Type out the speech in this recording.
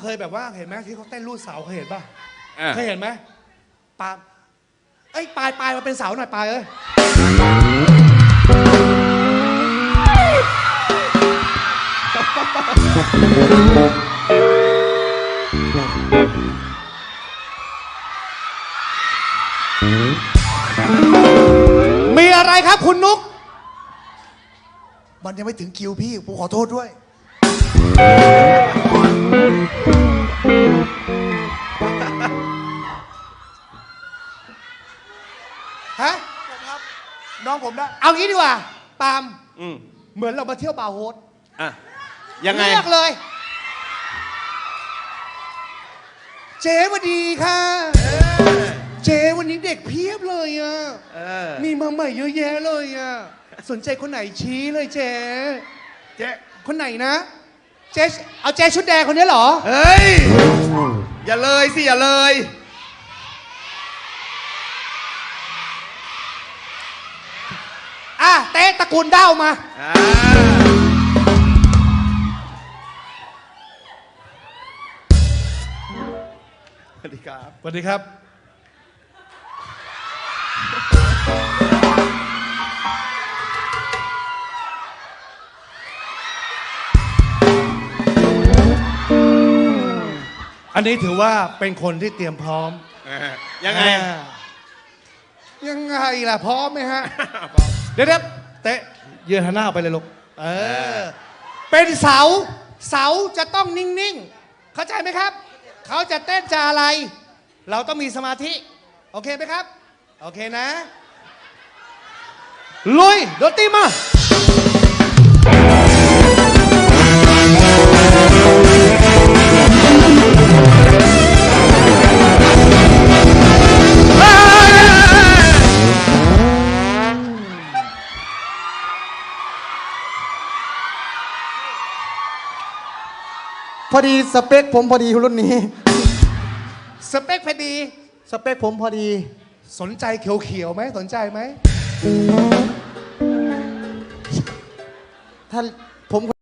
เคยแบบว่าเห็นไหมที่เขาเต้นรูดเสาเคยเห็นป่ะอะเคยเห็นไหมปาล์มเอ้ยปลายปลายมาเป็นเสาหน่อยปลายเอ้ยมีอะไรครับคุณนุ๊กมันยังไม่ถึงคิวพี่ผมขอโทษด้วย ฮะน้องผมได้ เอางี้ดีกว่า ปาล์มอืมเหมือนเรามาเที่ยวบาร์โฮสอะ ยังไง เลือกเลย เจ๊สวัสดีค่ะ เจ๊วันนี้เด็กเพียบเลยอะ เออ มีมาใหม่เยอะแยะเลยอะ สนใจคนไหนชี้เลยเจ๊ เจ๊ คนไหนนะ เจ๊เอาเจ๊ชุดแดงคนนี้เหรอ เฮ้ย อย่าเลยสิ อย่าเลย อะเต้ตระกูลเด้ามา อ่าสวัสดีครับ สวัสดีครับ อันนี้ถือว่าเป็นคนที่เตรียมพร้อมยังไง อ่ายังไงล่ะพร้อมไหมฮะ เดี๋ยวเดี๋ยวเตะยืนหันหน้าออกไปเลยลูกเออ เป็นเสา เสาจะต้องนิ่ง ๆ เข้าใจไหมครับ เขาจะเต้นจะอะไร เราต้องมีสมาธิ โอเคไหมครับ โอเคนะ ลุยดนตรีมา พอดีสเปคผมพอดีรุ่นนี้ สเปคพอดี สเปคผมพอดี สนใจเขียวๆไหมสนใจไหม ถ้าผม